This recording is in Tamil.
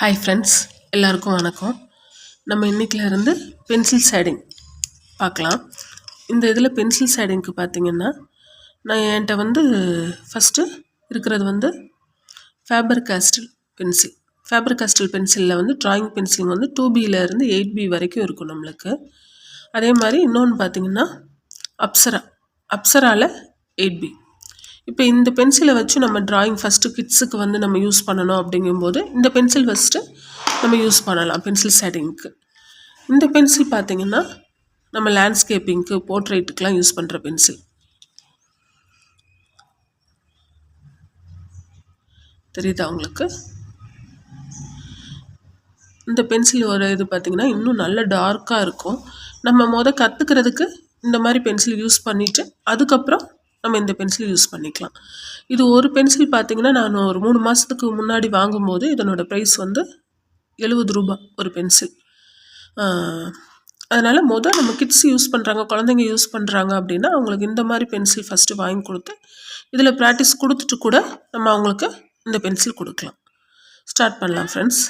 ஹாய் ஃப்ரெண்ட்ஸ் எல்லாருக்கும் வணக்கம். நம்ம இன்றைக்கிலேருந்து பென்சில் ஷேடிங் பார்க்கலாம். இந்த இதில் பென்சில் ஷேடிங்க்கு பார்த்தீங்கன்னா நான் என்கிட்ட வந்து ஃபஸ்ட்டு இருக்கிறது வந்து Faber Castell pencil Faber Castell பென்சிலில் வந்து ட்ராயிங் பென்சிலிங் வந்து டூ பியிலேருந்து எயிட் பி வரைக்கும் இருக்கும் நம்மளுக்கு. அதே மாதிரி இன்னொன்று பார்த்தீங்கன்னா அப்சரா அப்சராவில் எயிட் பி இப்போ இந்த பென்சிலை வச்சு நம்ம டிராயிங் ஃபஸ்ட்டு கிட்ஸுக்கு வந்து நம்ம யூஸ் பண்ணணும் அப்படிங்கும்போது இந்த பென்சில் ஃபஸ்ட்டு நம்ம யூஸ் பண்ணலாம் பென்சில் ஷேடிங்க்கு இந்த பென்சில் பார்த்திங்கன்னா நம்ம லேண்ட்ஸ்கேப்பிங்க்கு போர்ட்ரேட்டுக்கெலாம் யூஸ் பண்ணுற பென்சில் தெரியுதா உங்களுக்கு? இந்த பென்சில் ஒரு இது பார்த்திங்கன்னா இன்னும் நல்ல டார்க்காக இருக்கும். நம்ம மொதல் கற்றுக்கிறதுக்கு இந்த மாதிரி பென்சில் யூஸ் பண்ணிவிட்டு அதுக்கப்புறம் நம்ம இந்த பென்சில் யூஸ் பண்ணிக்கலாம். இது ஒரு பென்சில் பார்த்திங்கன்னா நான் ஒரு மூணு மாதத்துக்கு முன்னாடி வாங்கும்போது இதனோட ப்ரைஸ் வந்து எழுபது ரூபா ஒரு பென்சில். அதனால் மொதல் நம்ம கிட்ஸ் யூஸ் பண்ணுறாங்க குழந்தைங்க யூஸ் பண்ணுறாங்க அப்படின்னா அவங்களுக்கு இந்த மாதிரி பென்சில் ஃபஸ்ட்டு வாங்கி கொடுத்து இதில் ப்ராக்டிஸ் கொடுத்துட்டு கூட நம்ம அவங்களுக்கு இந்த பென்சில் கொடுக்கலாம். ஸ்டார்ட் பண்ணலாம் ஃப்ரெண்ட்ஸ்